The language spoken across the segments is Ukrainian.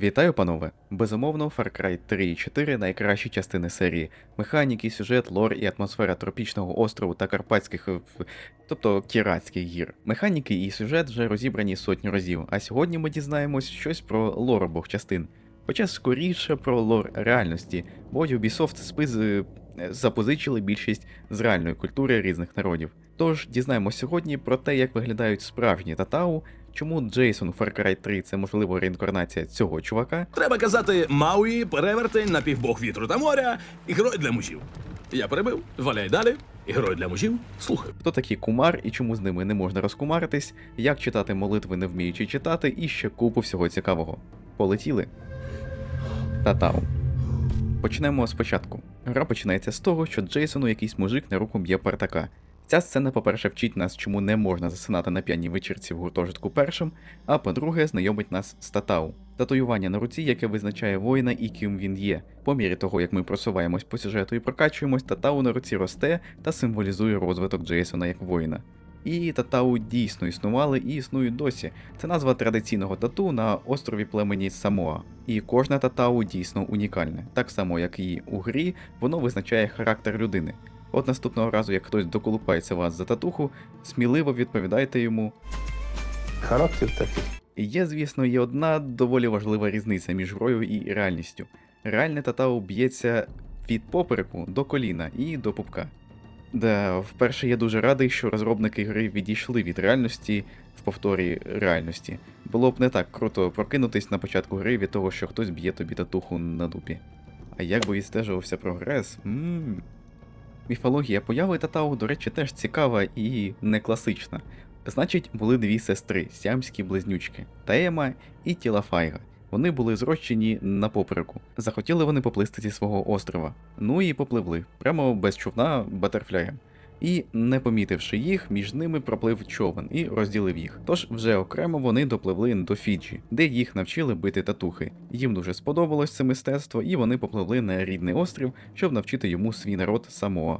Вітаю, панове! Безумовно, Far Cry 3 і 4 найкращі частини серії. Механіки, сюжет, лор і атмосфера тропічного острову та карпатських, е, тобто кіратських гір. Механіки і сюжет вже розібрані сотню разів, а сьогодні ми дізнаємось щось про лор обох частин. Хоча скоріше про лор реальності, бо Ubisoft спиз е, запозичили більшість з реальної культури різних народів. Тож дізнаємось сьогодні про те, як виглядають справжні татау, чому Джейсон у Far Cry 3 це можливо реінкарнація цього чувака, Треба казати Мауї, перевертень, напівбог вітру та моря і герой для мужів. Я перебив, валяй далі. І герой для мужів. Слухай. хто такі кумар і чому з ними не можна розкумаритись, як читати молитви не вміючи читати, і ще купу всього цікавого. Полетіли. Татау. Почнемо спочатку. Гра починається з того, що Джейсону якийсь мужик на руку б'є партака. Ця сцена, по-перше, вчить нас, чому не можна засинати на п'яній вечірці в гуртожитку першим, а по-друге, знайомить нас з татау. Татуювання на руці, яке визначає воїна і ким він є. По мірі того, як ми просуваємось по сюжету і прокачуємось, татау на руці росте та символізує розвиток Джейсона як воїна. І татау дійсно існували і існують досі. Це назва традиційного тату на острові племені Самоа. І кожна татау дійсно унікальне. Так само, як і у грі, воно визначає характер людини. От наступного разу, як хтось доколупається вас за татуху, сміливо відповідайте йому. Характер такий. Є, звісно, є одна доволі важлива різниця між грою і реальністю. Реальне татау б'ється від попереку до коліна і до пупка. Да, вперше я дуже радий, що розробники гри відійшли від реальності в повторі реальності. Було б не так круто прокинутись на початку гри від того, що хтось б'є тобі татуху на дупі. А як би відстежувався прогрес? Ммм. Міфологія появи татау, до речі, теж цікава і не класична. Значить, були дві сестри, сіамські близнючки Таема і Тілафайга. Вони були зрощені на попереку. Захотіли вони поплисти зі свого острова. Ну і попливли, прямо без човна батерфляєм. І, не помітивши їх, між ними проплив човен і розділив їх. Тож вже окремо вони допливли до Фіджі, де їх навчили бити татухи. Їм дуже сподобалось це мистецтво, і вони попливли на рідний острів, щоб навчити йому свій народ Самоа.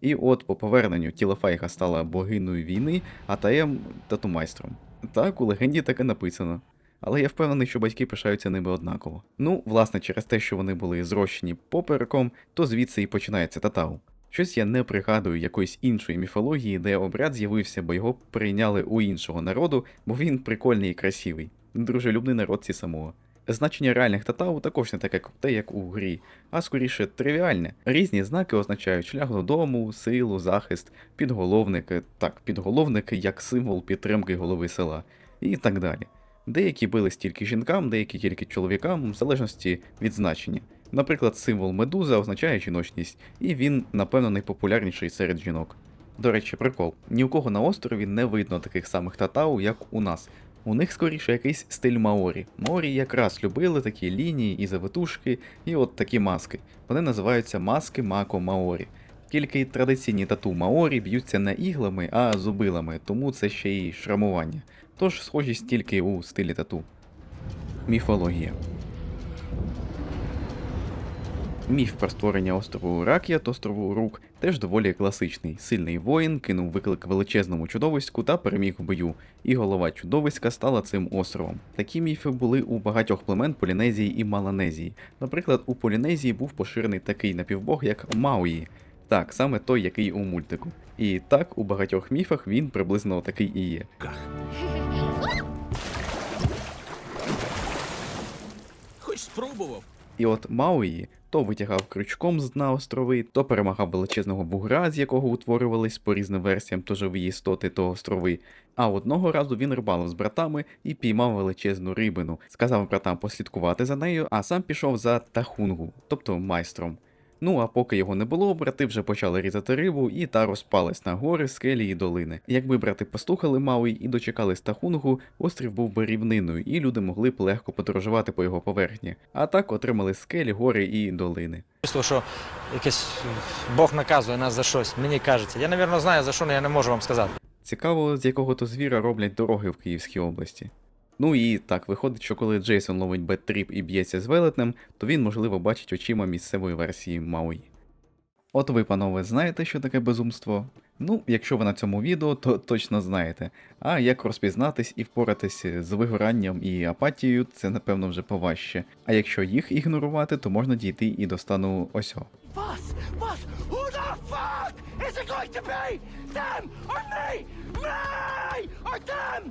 І от по поверненню Тілафайга стала богиною війни, а Таєм тату-майстром. Так, у легенді таке написано. Але я впевнений, що батьки пишаються ними однаково. Ну, власне, через те, що вони були зрощені попереком, то звідси і починається татау. Щось я не пригадую якоїсь іншої міфології, де обряд з'явився, бо його прийняли у іншого народу, бо він прикольний і красивий. Дружелюбний народ ці самого. Значення реальних татау також не таке круте, як у грі, а скоріше тривіальне. Різні знаки означають шлях додому, силу, захист, підголовник, так, підголовник як символ підтримки голови села, і так далі. Деякі били стільки жінкам, деякі тільки чоловікам, в залежності від значення. Наприклад, символ медуза означає жіночність, і він, напевно, найпопулярніший серед жінок. До речі, прикол: ні у кого на острові не видно таких самих татау, як у нас. У них скоріше якийсь стиль Маорі. Маорі якраз любили такі лінії і завитушки, і от такі маски. Вони називаються маски Мако Маорі. Тільки традиційні тату Маорі б'ються не іглами, а зубилами, тому це ще й шрамування. Тож схожість тільки у стилі тату. Міфологія. Міф про створення острову Рак'ят, острову Рук, теж доволі класичний. Сильний воїн кинув виклик величезному чудовиську та переміг у бою, і голова чудовиська стала цим островом. Такі міфи були у багатьох племен Полінезії і Маланезії. Наприклад, у Полінезії був поширений такий напівбог, як Мауї. Так, саме той, який у мультику. І так, у багатьох міфах він приблизно такий і є. Хоч спробував. І от Мауї то витягав крючком з дна острови, то перемагав величезного бугра, з якого утворювались по різним версіям то живі істоти, то острови. А одного разу він рибалив з братами і піймав величезну рибину. Сказав братам послідкувати за нею, а сам пішов за тахунгу, тобто майстром. Ну а поки його не було, брати вже почали різати рибу, і та розпалась на гори, скелі і долини. Якби брати послухали Мауї і дочекались Тахунгу, острів був би рівниною, і люди могли б легко подорожувати по його поверхні. А так отримали скелі, гори і долини. Чувство, що якийсь Бог наказує нас за щось, мені кажеться. Я, напевно, знаю за що, але я не можу вам сказати. Цікаво, з якого то звіра роблять дороги в Київській області. Ну і так, виходить, що коли Джейсон ловить беттріп і б'ється з велетнем, то він, можливо, бачить очима місцевої версії Мауї. От ви, панове, знаєте, що таке безумство? Ну, якщо ви на цьому відео, то точно знаєте. А як розпізнатись і впоратись з вигоранням і апатією, це напевно вже поважче. А якщо їх ігнорувати, то можна дійти і до стану осьо. Boss! Boss! The fuck is it going to be? Them or me? Me or them?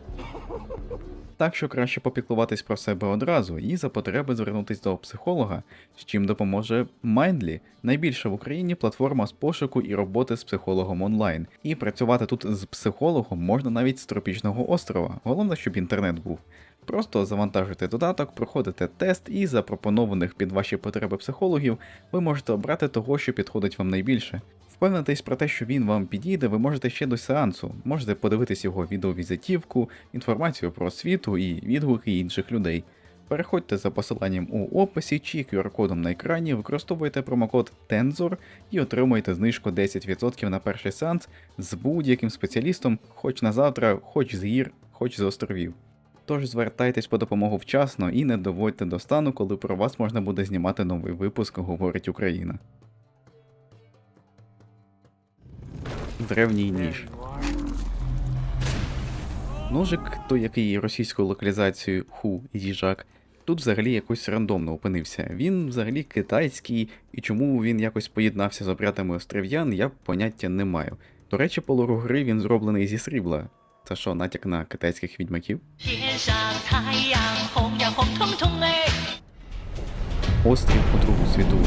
Так що краще попіклуватись про себе одразу і за потреби звернутись до психолога, з чим допоможе Mindly, найбільша в Україні платформа з пошуку і роботи з психологом онлайн. І працювати тут з психологом можна навіть з тропічного острова. Головне, щоб інтернет був. Просто завантажуйте додаток, проходите тест і запропонованих під ваші потреби психологів ви можете обрати того, що підходить вам найбільше. Впевнитись про те, що він вам підійде, ви можете ще до сеансу, можете подивитись його відеовізитівку, інформацію про освіту і відгуки інших людей. Переходьте за посиланням у описі чи QR-кодом на екрані, використовуйте промокод TENZOR і отримуєте знижку 10% на перший сеанс з будь-яким спеціалістом, хоч на завтра, хоч з гір, хоч з островів. Тож звертайтесь по допомогу вчасно і не доводьте до стану, коли про вас можна буде знімати новий випуск Говорить Україна. Древній ніж. Ножик, той, який російською локалізацією ху їжак, тут взагалі якось рандомно опинився. Він взагалі китайський, і чому він якось поєднався з обрядами острів'ян, я поняття не маю. До речі, по лору гри він зроблений зі срібла. Це що, натяк на китайських відьмаків? Острів у Другу світову.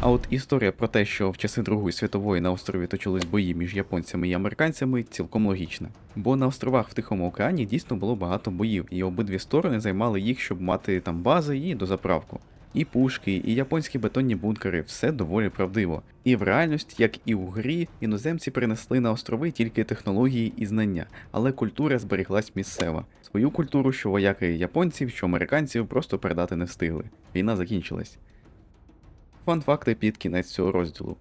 А от історія про те, що в часи Другої світової на острові точились бої між японцями і американцями, цілком логічна. Бо на островах в Тихому океані дійсно було багато боїв, і обидві сторони займали їх, щоб мати там бази і дозаправку. І пушки, і японські бетонні бункери все доволі правдиво. І в реальності, як і у грі, іноземці принесли на острови тільки технології і знання, але культура зберіглась місцева. Свою культуру, що вояки японців, що американців просто передати не встигли. Війна закінчилась. Фан-факти під кінець цього розділу.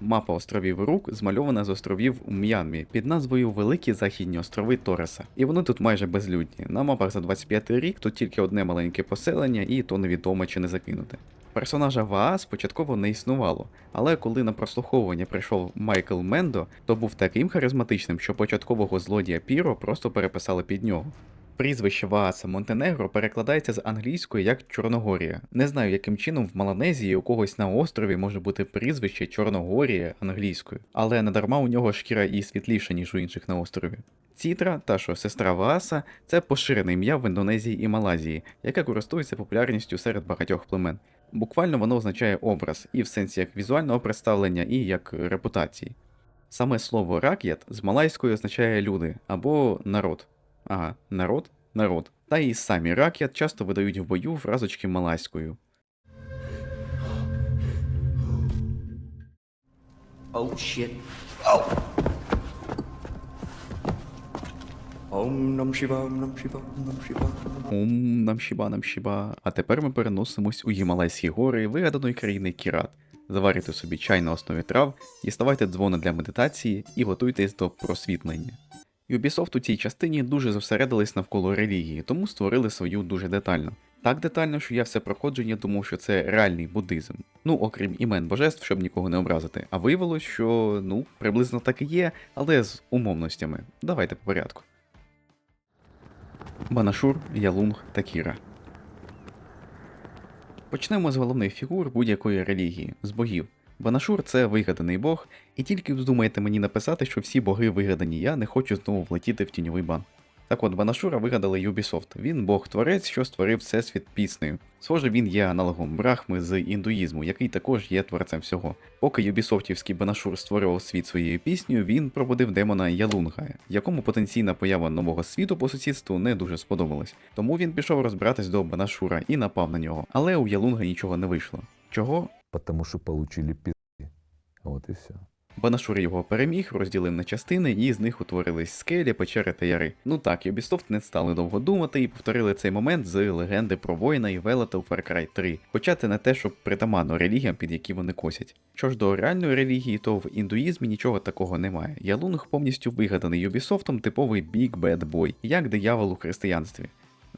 Мапа островів Рук змальована з островів у М'янмі під назвою Великі Західні острови Тореса. І вони тут майже безлюдні. На мапах за 25 рік тут тільки одне маленьке поселення, і то невідомо чи не закинуте. Персонажа Ваа спочатково не існувало, але коли на прослуховування прийшов Майкл Мендо, то був таким харизматичним, що початкового злодія Піро просто переписали під нього. Прізвище Вааса Монтенегро перекладається з англійської як Чорногорія. Не знаю, яким чином в Маланезії у когось на острові може бути прізвище Чорногорія англійською, але надарма у нього шкіра і світліша, ніж у інших на острові. Цітра, та що сестра Вааса, це поширене ім'я в Індонезії і Малайзії, яке користується популярністю серед багатьох племен. Буквально воно означає образ, і в сенсі як візуального представлення, і як репутації. Саме слово рак'ят з малайської означає люди або народ. Ага, народ, народ. Та і самі рак'ят часто видають в бою фразочки малайською. Oh shit. Oh! Om Nam Shiva. Om Nam- Ум нам щіба, нам щіба. А тепер ми переносимось у Гімалайські гори вигаданої країни Кірат. Заварюйте собі чай на основі трав, діставайте дзвони для медитації і готуйтесь до просвітлення. Ubisoft у цій частині дуже зосередились навколо релігії, тому створили свою дуже детально. Так детально, що я все проходження думав, що це реальний буддизм. Ну, окрім імен божеств, щоб нікого не образити. А виявилось, що ну, приблизно так і є, але з умовностями. Давайте по порядку. Банашур, Ялунг та Кіра. Почнемо з головних фігур будь-якої релігії з богів. Банашур це вигаданий бог, і тільки вздумаєте мені написати, що всі боги вигадані, я не хочу знову влетіти в тіньовий бан. Так от, Банашура вигадали Ubisoft. Він бог-творець, що створив всесвіт піснею. Схоже, він є аналогом Брахми з індуїзму, який також є творцем всього. Поки Юбісофтівський Банашур створював світ своєю піснею, він пробудив демона Ялунга, якому потенційна поява нового світу по сусідству не дуже сподобалась. Тому він пішов розбиратись до Банашура і напав на нього. Але у Ялунга нічого не вийшло. Чого? Потому что получили пизды. Вот и все. Банашур його переміг, розділив на частини, і з них утворились скелі, печери та яри. Ну так, Ubisoft не стали довго думати і повторили цей момент з легенди про воїна і велета у Far Cry 3. Хоча це не те, що притаманно релігіям, під які вони косять. Що ж до реальної релігії, то в індуїзмі нічого такого немає. Ялунг повністю вигаданий Ubisoft типовий Big Bad Boy, як диявол у християнстві.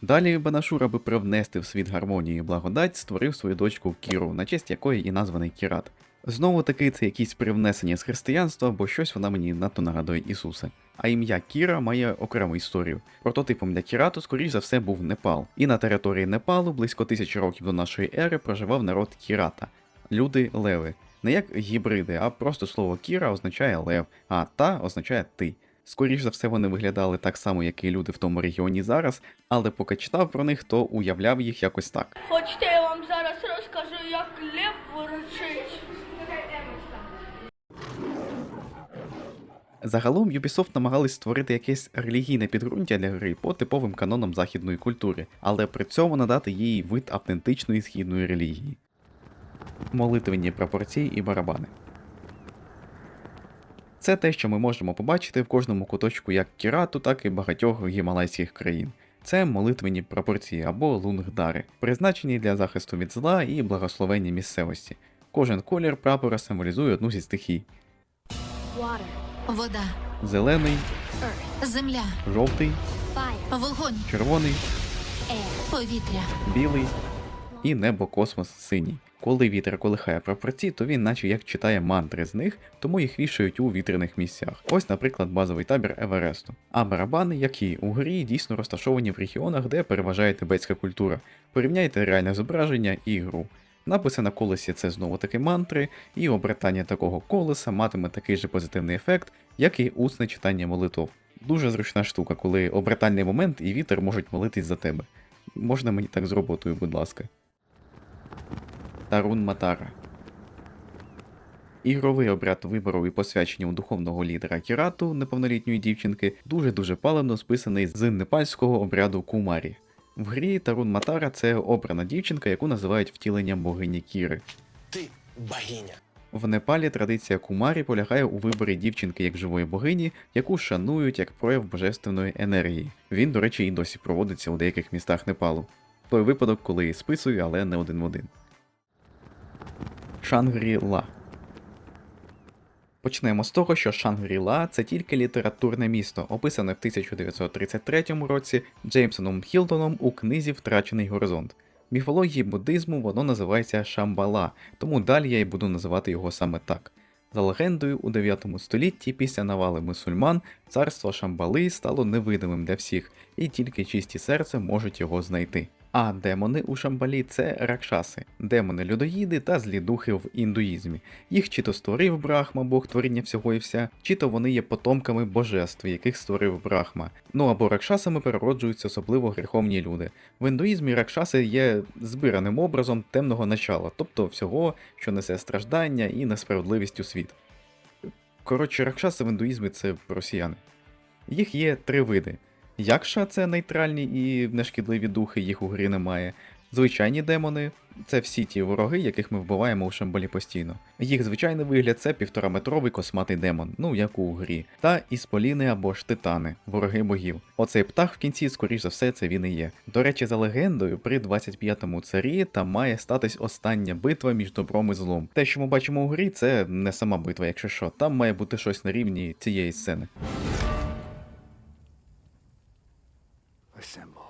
Далі Банашур, аби привнести в світ гармонії і благодать, створив свою дочку Кіру, на честь якої і названий Кірат. Знову таки, це якісь привнесення з християнства, бо щось вона мені надто нагадує Ісуса. А ім'я Кіра має окрему історію. Прототипом для Кірату, скоріш за все, був Непал. І на території Непалу близько тисячі років до нашої ери проживав народ Кірата. Люди леви. Не як гібриди, а просто слово Кіра означає лев, а та означає ти. Скоріш за все, вони виглядали так само, як і люди в тому регіоні зараз, але поки читав про них, то уявляв їх якось так. Хочете, я вам зараз розкажу, як лев ворочить. Загалом Ubisoft намагались створити якесь релігійне підґрунтя для гри по типовим канонам західної культури, але при цьому надати їй вид автентичної східної релігії. Молитвенні пропорції і барабани. Це те, що ми можемо побачити в кожному куточку як Кірату, так і багатьох гімалайських країн. Це молитвенні пропорції або лунгдари, призначені для захисту від зла і благословення місцевості. Кожен колір прапора символізує одну зі стихій: Вода, зелений, земля, жовтий, вогонь, червоний, повітря. білий. І небо космос синій. Коли вітер колихає прапорці, то він наче як читає мантри з них, тому їх вішають у вітряних місцях. Ось, наприклад, базовий табір Евересту. А барабани, які у грі, дійсно розташовані в регіонах, де переважає тибетська культура. Порівняйте реальне зображення і гру. Написи на колесі це знову таки мантри, і обертання такого колеса матиме такий же позитивний ефект, як і усне читання молитов. Дуже зручна штука, коли обертальний момент і вітер можуть молитись за тебе. Можна мені так з роботою, будь ласка. Тарун Матара. Ігровий обряд вибору і посвячення у духовного лідера Кірату, неповнолітньої дівчинки, дуже-дуже палевно списаний з непальського обряду Кумарі. В грі Тарун Матара це обрана дівчинка, яку називають втіленням богині Кіри. Ти богиня. В Непалі традиція Кумарі полягає у виборі дівчинки як живої богині, яку шанують як прояв божественної енергії. Він, до речі, і досі проводиться у деяких містах Непалу. Той випадок, коли списую, але не один в один. Шангрі-Ла Почнемо з того, що Шангрі-Ла це тільки літературне місто, описане в 1933 році Джеймсоном Хілтоном у книзі Втрачений горизонт. В міфології буддизму воно називається Шамбала, тому далі я й буду називати його саме так. За легендою, у 9 столітті після навали мусульман царство Шамбали стало невидимим для всіх, і тільки чисті серце можуть його знайти. А демони у Шамбалі це ракшаси, демони людоїди та злі духи в індуїзмі. Їх чи то створив Брахма, Бог творіння всього і вся, чи то вони є потомками божеств, яких створив Брахма. Ну або ракшасами перероджуються особливо гріховні люди. В індуїзмі ракшаси є збираним образом темного начала, тобто всього, що несе страждання і несправедливість у світ. Коротше, ракшаси в індуїзмі це росіяни. Їх є три види. Якша це нейтральні і нешкідливі духи, їх у грі немає. Звичайні демони це всі ті вороги, яких ми вбиваємо у шамбалі постійно. Їх звичайний вигляд це півтораметровий косматий демон, ну як у грі, та ісполіни або ж титани, вороги богів. Оцей птах в кінці, скоріш за все, це він і є. До речі, за легендою, при 25-му царі там має статись остання битва між добром і злом. Те, що ми бачимо у грі, це не сама битва, якщо що, там має бути щось на рівні цієї сцени. Assemble.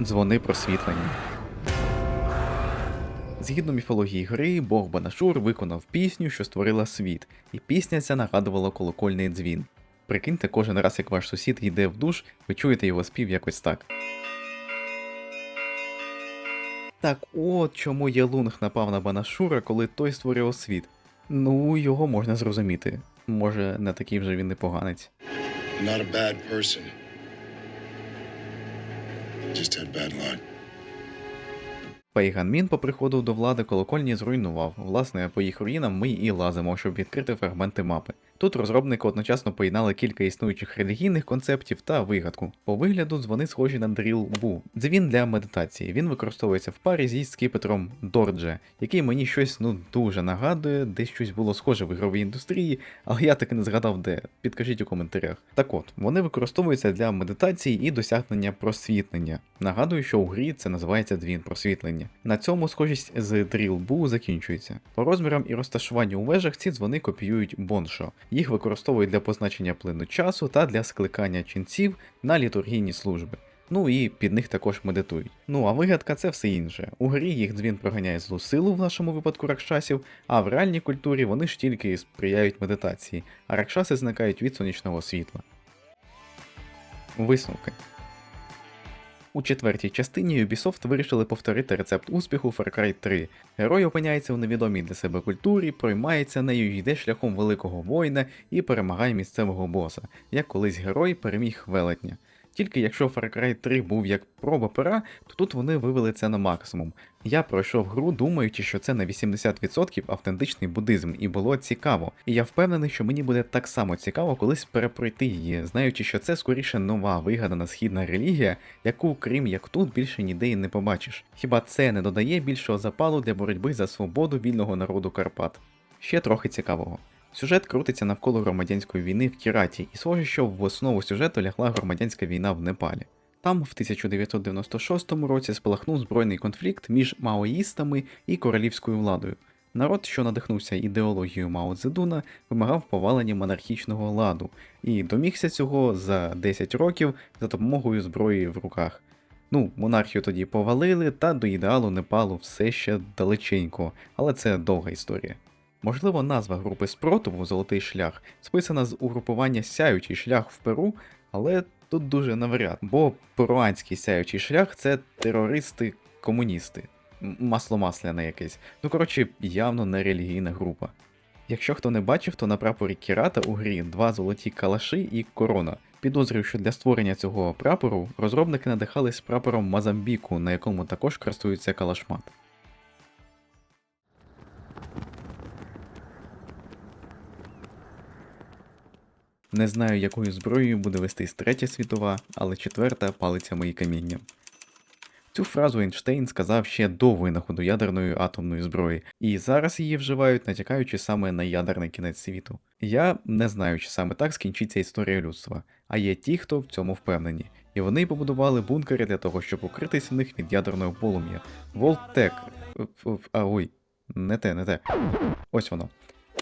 Дзвони просвітлення. Згідно міфології гри, Бог Банашур виконав пісню, що створила світ, і пісня ця нагадувала колокольний дзвін. Прикиньте, кожен раз, як ваш сусід йде в душ, ви чуєте його спів якось так. Так от чому Єлунг напав на Банашура, коли той створював світ. Ну, його можна зрозуміти. Може, не такий вже він непоганець. Not a bad person. Just had bad luck. Пейган Мін по приходу до влади колокольні зруйнував. Власне, по їх руїнам ми і лазимо, щоб відкрити фрагменти мапи. Тут розробники одночасно поєднали кілька існуючих релігійних концептів та вигадку. По вигляду вони схожі на Drill Бу. Дзвін для медитації. Він використовується в парі зі скіпетром Дордже, який мені щось ну дуже нагадує, десь щось було схоже в ігровій індустрії, але я таки не згадав де. Підкажіть у коментарях. Так от, вони використовуються для медитації і досягнення просвітлення. Нагадую, що у грі це називається дзвін просвітлення. На цьому схожість з Drill Boo закінчується. По розмірам і розташуванню у вежах ці дзвони копіюють Боншо. Їх використовують для позначення плину часу та для скликання ченців на літургійні служби. Ну і під них також медитують. Ну а вигадка це все інше. У грі їх дзвін проганяє злу силу, в нашому випадку ракшасів, а в реальній культурі вони ж тільки сприяють медитації, а ракшаси зникають від сонячного світла. Висновки. У четвертій частині Ubisoft вирішили повторити рецепт успіху Far Cry 3. Герой опиняється в невідомій для себе культурі, проймається нею, йде шляхом великого воїна і перемагає місцевого боса, як колись герой переміг велетня. Тільки якщо Far Cry 3 був як проба пера, то тут вони вивели це на максимум. Я пройшов гру, думаючи, що це на 80% автентичний буддизм, і було цікаво. І я впевнений, що мені буде так само цікаво колись перепройти її, знаючи, що це скоріше нова вигадана східна релігія, яку, крім як тут, більше ніде і не побачиш. Хіба це не додає більшого запалу для боротьби за свободу вільного народу Карпат? Ще трохи цікавого. Сюжет крутиться навколо громадянської війни в Кіраті, і схоже, що в основу сюжету лягла громадянська війна в Непалі. Там в 1996 році спалахнув збройний конфлікт між маоїстами і королівською владою. Народ, що надихнувся ідеологією Мао Цзедуна, вимагав повалення монархічного ладу і домігся цього за 10 років за допомогою зброї в руках. Ну, монархію тоді повалили, та до ідеалу Непалу все ще далеченько, але це довга історія. Можливо, назва групи спротиву Золотий шлях списана з угрупування Сяючий шлях в Перу, але тут дуже навряд, бо перуанський сяючий шлях це терористи-комуністи, масло масляне якесь. Ну коротше, явно не релігійна група. Якщо хто не бачив, то на прапорі Кірата у грі два золоті калаши і корона. Підозрюю, що для створення цього прапору розробники надихались прапором Мазамбіку, на якому також користується калашмат. Не знаю, якою зброєю буде вестись третя світова, але четверта палиться мої каміння. Цю фразу Ейнштейн сказав ще до винаходу ядерної атомної зброї, і зараз її вживають, натякаючи саме на ядерний кінець світу. Я не знаю, чи саме так скінчиться історія людства, а є ті, хто в цьому впевнені, і вони побудували бункери для того, щоб укритися в них від ядерного полум'я. Волтек. А ой, не те, не те. Ось воно.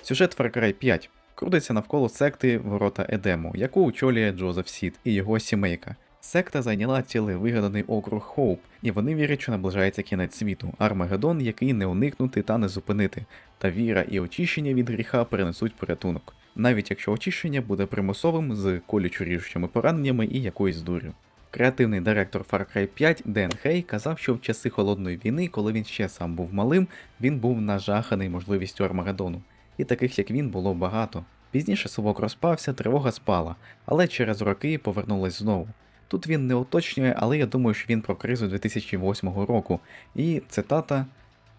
Сюжет Far Cry 5 крутиться навколо секти Ворота Едему, яку очолює Джозеф Сід і його сімейка. Секта зайняла цілий вигаданий округ Хоуп, і вони вірять, що наближається кінець світу, Армагеддон, який не уникнути та не зупинити, та віра і очищення від гріха принесуть порятунок, навіть якщо очищення буде примусовим з колючо ріжучими пораненнями і якоюсь дурю. Креативний директор Far Cry 5 Ден Хей казав, що в часи холодної війни, коли він ще сам був малим, він був нажаханий можливістю Армагеддону, і таких як він було багато. Пізніше совок розпався, тривога спала, але через роки повернулась знову. Тут він не уточнює, але я думаю, що він про кризу 2008 року. І цитата.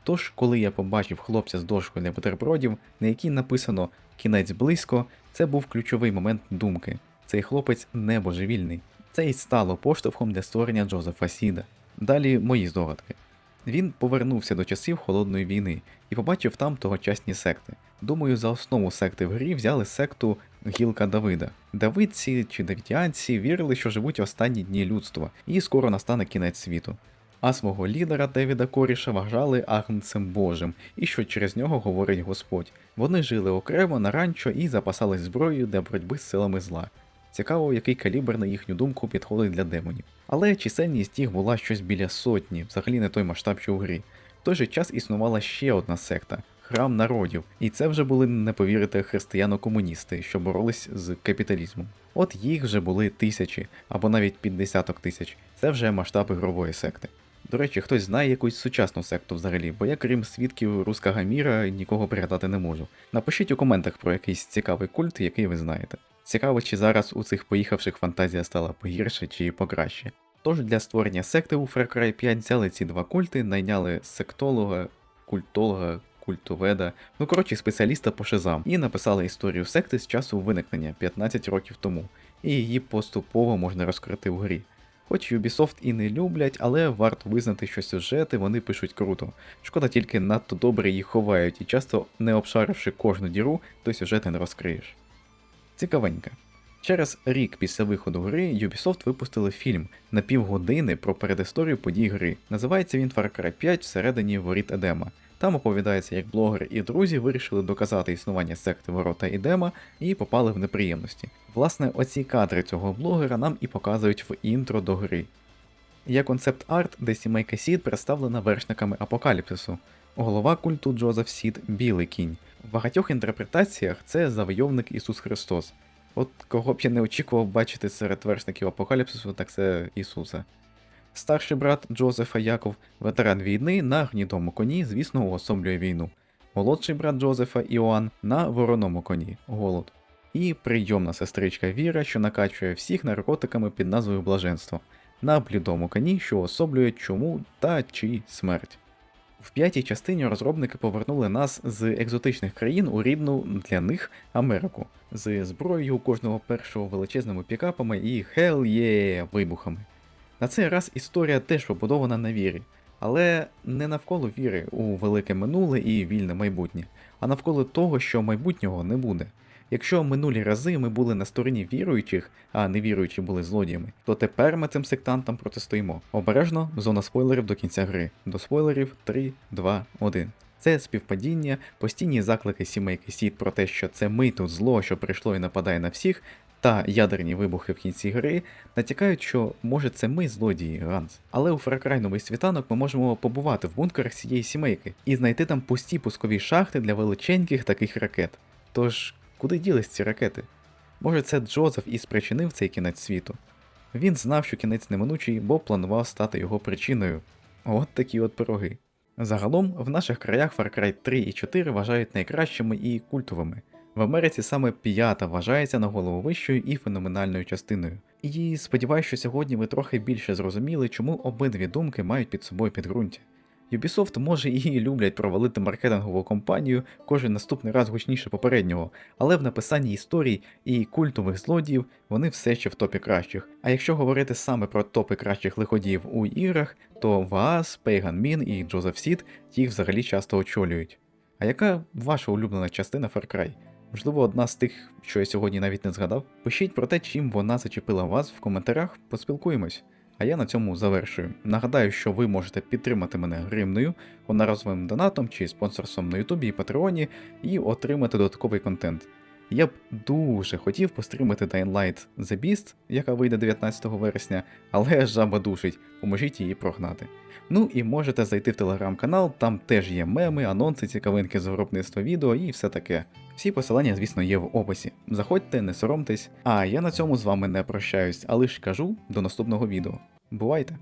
Тож, коли я побачив хлопця з дошкою для бутербродів, на якій написано кінець близько, це був ключовий момент думки. Цей хлопець не божевільний. Це й стало поштовхом для створення Джозефа Сіда. Далі мої здогадки. Він повернувся до часів холодної війни і побачив там тогочасні секти. Думаю, за основу секти в грі взяли секту Гілка Давида. Давидці чи давідіанці вірили, що живуть останні дні людства, і скоро настане кінець світу. А свого лідера Девіда Коріша вважали агнцем Божим, і що через нього говорить Господь. Вони жили окремо на ранчо і запасались зброєю для боротьби з силами зла. Цікаво, який калібр, на їхню думку, підходить для демонів. Але чисельність їх була щось біля сотні, взагалі не той масштаб, що у грі. В той же час існувала ще одна секта храм народів, і це вже були, не повірите, християно-комуністи, що боролись з капіталізмом. От їх вже були тисячі, або навіть під десяток тисяч. Це вже масштаб ігрової секти. До речі, хтось знає якусь сучасну секту взагалі, бо я, крім свідків рускага міра, нікого пригадати не можу. Напишіть у коментах про якийсь цікавий культ, який ви знаєте. Цікаво, чи зараз у цих поїхавших фантазія стала погірше чи покраще. Тож для створення секти у Far Cry 5 взяли ці два культи, найняли сектолога, культолога, культоведа, ну коротше, спеціаліста по шизам, і написали історію секти з часу виникнення 15 років тому, і її поступово можна розкрити в грі. Хоч Ubisoft і не люблять, але варто визнати, що сюжети вони пишуть круто. Шкода тільки надто добре їх ховають і часто, не обшаривши кожну діру, то сюжети не розкриєш. Цікавенько. Через рік після виходу гри Ubisoft випустили фільм на півгодини про передісторію подій гри. Називається він Far Cry 5 всередині воріт Едема. Там оповідається, як блогер і друзі вирішили доказати існування секти ворота Едема і попали в неприємності. Власне, оці кадри цього блогера нам і показують в інтро до гри. Є концепт-арт, де сімейка Сід представлена вершниками апокаліпсису. Голова культу Джозеф Сід білий кінь. В багатьох інтерпретаціях це завойовник Ісус Христос. От кого б я не очікував бачити серед вершників апокаліпсису, так це Ісуса. Старший брат Джозефа Яков, ветеран війни на гнідому коні, звісно, уособлює війну. Молодший брат Джозефа Іоанн на вороному коні голод. І прийомна сестричка Віра, що накачує всіх наркотиками під назвою Блаженство, на блідому коні, що особлює чому та чи смерть. В п'ятій частині розробники повернули нас з екзотичних країн у рідну для них Америку, з зброєю кожного першого величезними пікапами і hell yeah вибухами. На цей раз історія теж побудована на вірі, але не навколо віри у велике минуле і вільне майбутнє, а навколо того, що майбутнього не буде. Якщо минулі рази ми були на стороні віруючих, а невіруючі були злодіями, то тепер ми цим сектантам протистоїмо. Обережно, зона спойлерів до кінця гри. До спойлерів 3, 2, 1. Це співпадіння, постійні заклики сімейки Сід про те, що це ми тут зло, що прийшло і нападає на всіх, та ядерні вибухи в кінці гри натякають, що може це ми злодії Ганс. Але у Far світанок ми можемо побувати в бункерах цієї сімейки і знайти там пусті пускові шахти для величеньких таких ракет. Тож, куди ділись ці ракети? Може, це Джозеф і спричинив цей кінець світу? Він знав, що кінець неминучий, бо планував стати його причиною. От такі от пироги. Загалом, в наших краях Far Cry 3 і 4 вважають найкращими і культовими. В Америці саме п'ята вважається на голову вищою і феноменальною частиною. І сподіваюся, що сьогодні ви трохи більше зрозуміли, чому обидві думки мають під собою підґрунтя. Ubisoft може і люблять провалити маркетингову кампанію кожен наступний раз гучніше попереднього, але в написанні історій і культових злодіїв вони все ще в топі кращих. А якщо говорити саме про топи кращих лиходіїв у іграх, то Ваас, Пейган Мін і Джозеф Сід їх взагалі часто очолюють. А яка ваша улюблена частина Far Cry? Можливо, одна з тих, що я сьогодні навіть не згадав. Пишіть про те, чим вона зачепила вас в коментарях, поспілкуємось. А я на цьому завершую. Нагадаю, що ви можете підтримати мене гривнею, одноразовим донатом чи спонсорством на Ютубі і Патреоні і отримати додатковий контент. Я б дуже хотів пострімити Dying Light The Beast, яка вийде 19 вересня, але жаба душить, поможіть її прогнати. Ну і можете зайти в телеграм-канал, там теж є меми, анонси, цікавинки з виробництва відео і все таке. Всі посилання, звісно, є в описі. Заходьте, не соромтесь. А я на цьому з вами не прощаюсь, а лише кажу до наступного відео. Бувайте!